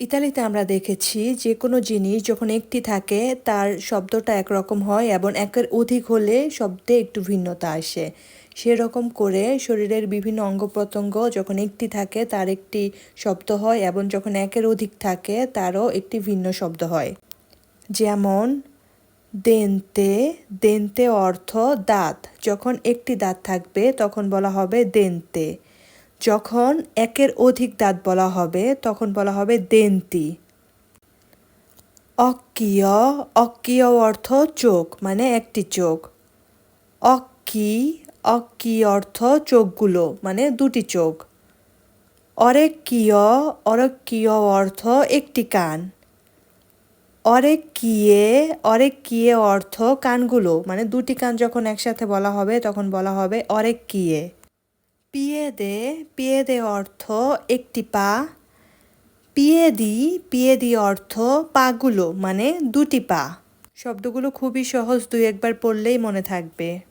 ইতালিতে আমরা দেখেছি যে কোনো জিনিস যখন একটি থাকে, তার শব্দটা একরকম হয় এবং একের অধিক হলে শব্দে একটু ভিন্নতা আসে। সেরকম করে শরীরের বিভিন্ন অঙ্গ প্রত্যঙ্গ যখন একটি থাকে, তার একটি শব্দ হয় এবং যখন একের অধিক থাকে, তারও একটি ভিন্ন শব্দ হয়। যেমন, দেনতে দেনতে অর্থ দাঁত। যখন একটি দাঁত থাকবে, তখন বলা হবে দেনতে। যখন একের অধিক দাঁত বলা হবে, তখন বলা হবে দেন্তি। অক্কিয় অক্কিয় অর্থ চোখ মানে একটি চোখ। অক্কি অক্কি অর্থ চোখগুলো মানে দুটি চোখ। অরেক্কিয় অরেক্কিয় অর্থ একটি কান। অরেক্কিয়ে অরেক্কিয়ে অর্থ কানগুলো মানে দুটি কান যখন একসাথে বলা হবে, তখন বলা হবে অরেক্কিয়ে। পিয়েদে পিয়েদে অর্থ, একটি পা। পিয়েদি পিয়েদি অর্থ, পাগুলো মানে দুটি পা। শব্দগুলো খুবই সহজ, দুই একবার পড়লেই মনে থাকবে।